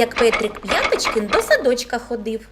як Петрик П'яточкин до садочка ходив.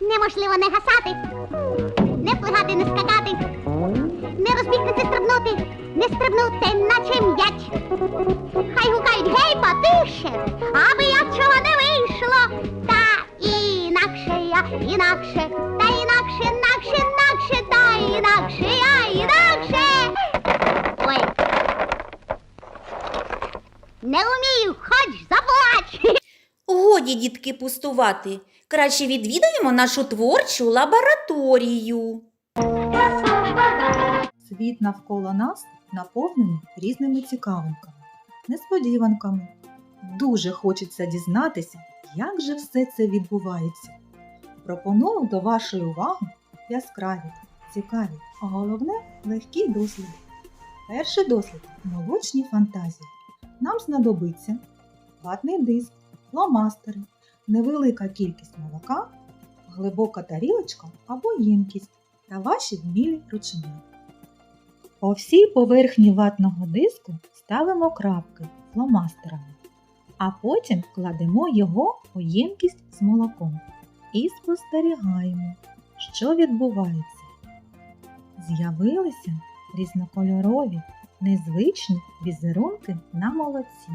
Неможливо не гасати, не плигати, не скакати, не розбігтися стрибнути, не стрибнути, наче м'яч. Хай гукають гей, потише, аби я чого не вийшло. Та інакше я, інакше, інакше, та інакше я, інакше. Ой. Не вмію, хоч заплач. Годі, дітки, пустувати. Краще відвідаємо нашу творчу лабораторію. Світ навколо нас наповнений різними цікавинками, несподіванками. Дуже хочеться дізнатися, як же все це відбувається. Пропоную до вашої уваги яскраві, цікаві, а головне легкі досліди. Перший дослід молочні фантазії. Нам знадобиться ватний диск, фломастери, невелика кількість молока, глибока тарілочка або ємкість та ваші вмілі рученята. По всій поверхні ватного диску ставимо крапки фломастерами, а потім кладемо його у ємкість з молоком і спостерігаємо, що відбувається. З'явилися різнокольорові, незвичні візерунки на молоці.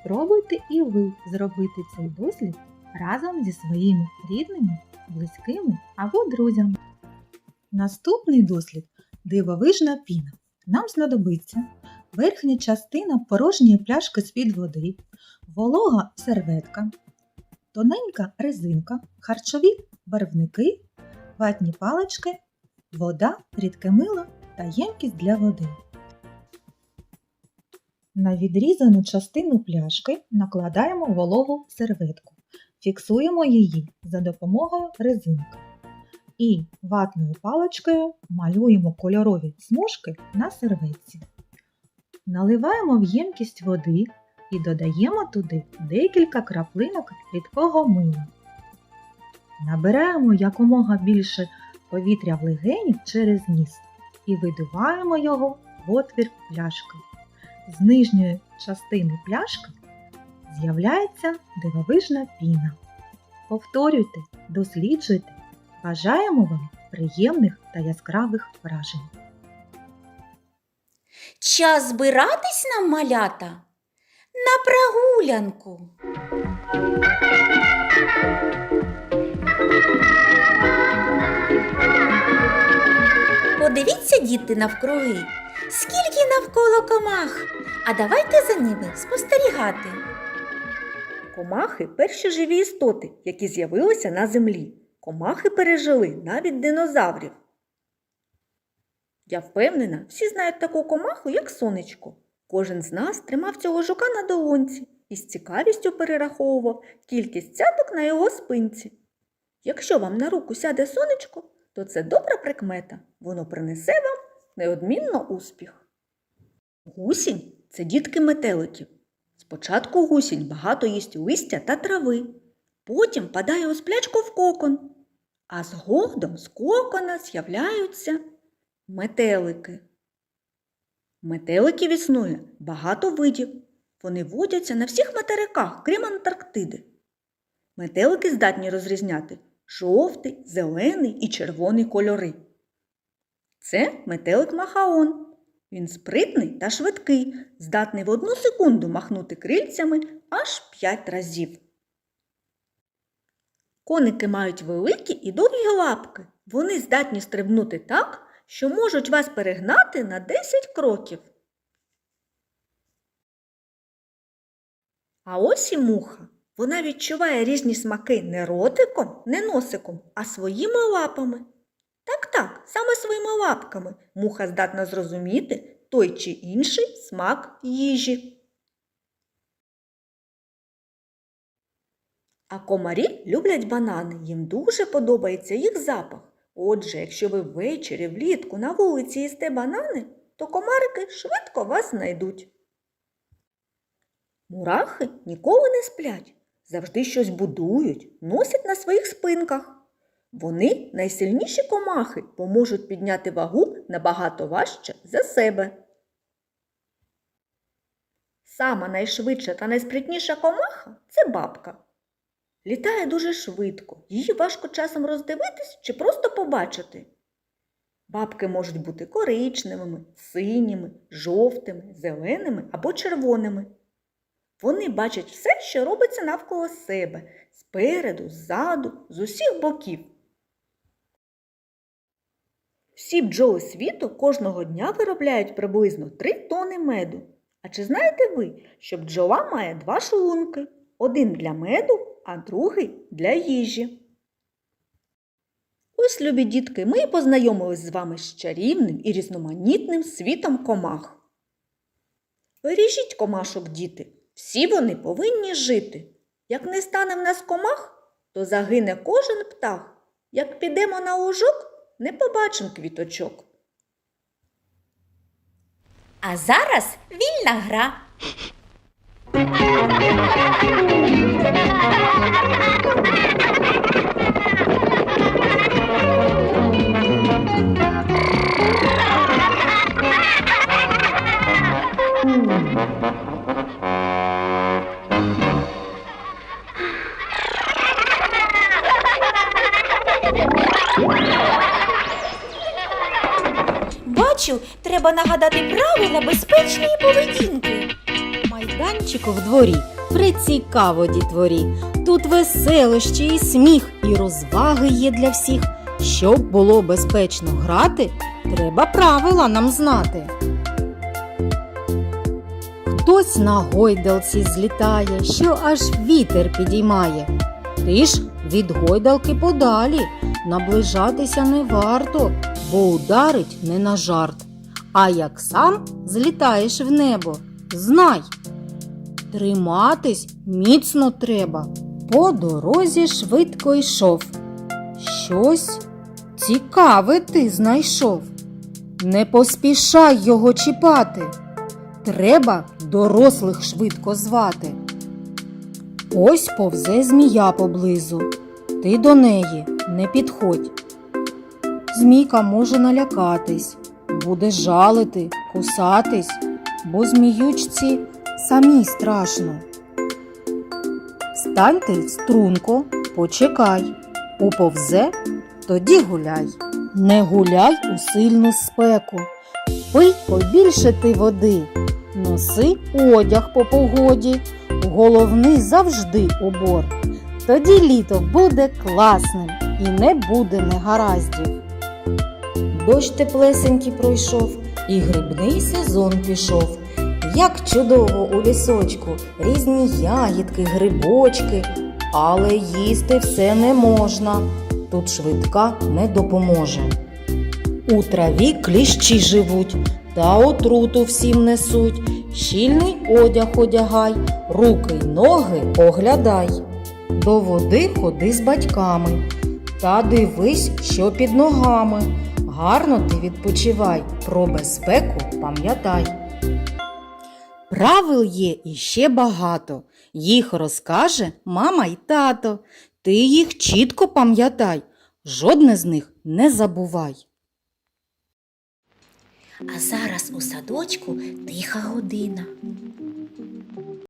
Спробуйте і ви зробити цей дослід разом зі своїми рідними, близькими або друзями. Наступний дослід дивовижна піна. Нам знадобиться верхня частина порожньої пляшки з-під води, волога серветка, тоненька резинка, харчові барвники, ватні палички, вода, рідке мило та ємкість для води. На відрізану частину пляшки накладаємо вологу серветку. Фіксуємо її за допомогою резинки і ватною паличкою малюємо кольорові смужки на серветці. Наливаємо в ємкість води і додаємо туди декілька краплинок рідкого мила. Набираємо якомога більше повітря в легені через ніс і видуваємо його в отвір пляшки. З нижньої частини пляшки з'являється дивовижна піна. Повторюйте, досліджуйте Бажаємо вам приємних та яскравих вражень. Час збиратись нам малята на прогулянку. Подивіться, діти, навкруги, скільки навколо комах, а давайте за ними спостерігати. Комахи перші живі істоти, які з'явилися на землі. Комахи пережили навіть динозаврів. Я впевнена, всі знають таку комаху, як сонечко. Кожен з нас тримав цього жука на долонці і з цікавістю перераховував кількість цяток на його спинці. Якщо вам на руку сяде сонечко, то це добра прикмета. Воно принесе вам неодмінно успіх. Гусінь це дітки метеликів. Спочатку гусінь багато їсть листя та трави, потім падає у сплячку в кокон, а згодом з кокона з'являються метелики. Метеликів існує багато видів. Вони водяться на всіх материках, крім Антарктиди. Метелики здатні розрізняти жовтий, зелений і червоний кольори. Це метелик Махаон. Він спритний та швидкий, здатний в одну секунду махнути крильцями аж п'ять разів. Коники мають великі і довгі лапки. Вони здатні стрибнути так, що можуть вас перегнати на 10 кроків. А ось і муха. Вона відчуває різні смаки не ротиком, не носиком, а своїми лапами. Так, так, саме своїми лапками муха здатна зрозуміти той чи інший смак їжі. А комарі люблять банани, їм дуже подобається їх запах. Отже, якщо ви ввечері влітку на вулиці їсте банани, то комарики швидко вас знайдуть. Мурахи ніколи не сплять, завжди щось будують, носять на своїх спинках. Вони найсильніші комахи, поможуть підняти вагу набагато важче за себе. Сама найшвидша та найспритніша комаха це бабка. Літає дуже швидко, її важко часом роздивитись чи просто побачити. Бабки можуть бути коричневими, синіми, жовтими, зеленими або червоними. Вони бачать все, що робиться навколо себе, спереду, ззаду, з усіх боків. Всі бджоли світу кожного дня виробляють приблизно 3 тони меду. А чи знаєте ви, що бджола має два шлунки? Один для меду, а другий для їжі. Ось, любі дітки, ми і познайомились з вами з чарівним і різноманітним світом комах. Бережіть комашок, діти, всі вони повинні жити. Як не стане в нас комах, то загине кожен птах. Як підемо на ужок, не побачимо квіточок. А зараз вільна гра. Бачу, треба нагадати правила безпечної поведінки. Майданчику в дворі прицікаво дітворі. Тут веселощі і сміх, і розваги є для всіх. Щоб було безпечно грати, треба правила нам знати. Хтось на гойдалці злітає, що аж вітер підіймає. Ти ж від гойдалки подалі, наближатися не варто, бо ударить не на жарт. А як сам злітаєш в небо, знай, триматись міцно треба. По дорозі швидко йшов. Щось цікаве ти знайшов. Не поспішай його чіпати. Треба дорослих швидко звати. Ось повзе змія поблизу. Ти до неї не підходь. Змійка може налякатись, буде жалити, кусатись, бо зміючці самій страшно. Станьте струнко, почекай, уповзе, тоді гуляй. Не гуляй у сильну спеку, пий побільше ти води, носи одяг по погоді, головний завжди убор. Тоді літо буде класним і не буде негараздів. Дощ теплесенький пройшов, і грибний сезон пішов. Як чудово у лісочку, різні ягідки, грибочки, але їсти все не можна. Тут швидка не допоможе. У траві кліщі живуть, та отруту всім несуть. Щільний одяг одягай, руки й ноги оглядай. До води ходи з батьками, та дивись, що під ногами. Гарно ти відпочивай, про безпеку пам'ятай. Правил є іще багато. Їх розкаже мама й тато. Ти їх чітко пам'ятай, жодне з них не забувай. А зараз у садочку тиха година.